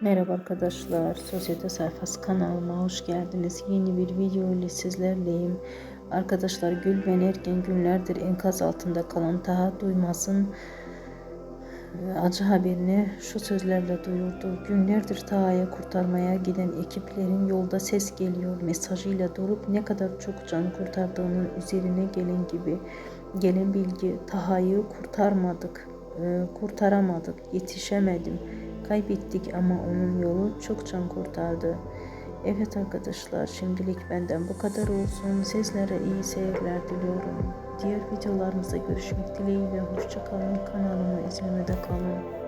Merhaba arkadaşlar, Sosyete Sayfası kanalıma hoş geldiniz. Yeni bir video ile sizlerleyim. Arkadaşlar Gülben Ergen günlerdir enkaz altında kalan Taha Duymaz'ın e, acı haberini şu sözlerle duyurdu. Günlerdir Taha'ya kurtarmaya giden ekiplerin yolda ses geliyor mesajıyla dolup ne kadar çok can kurtardığının üzerine gelen gibi gelen bilgi Taha'yı kurtarmadık, e, kurtaramadık, yetişemedim. Kaybettik ama onun yolu çok can kurtardı. Evet arkadaşlar şimdilik benden bu kadar olsun. Sizlere iyi seyirler diliyorum. Diğer videolarımızda görüşmek dileğiyle. Hoşçakalın. Kanalımı izlemede kalın.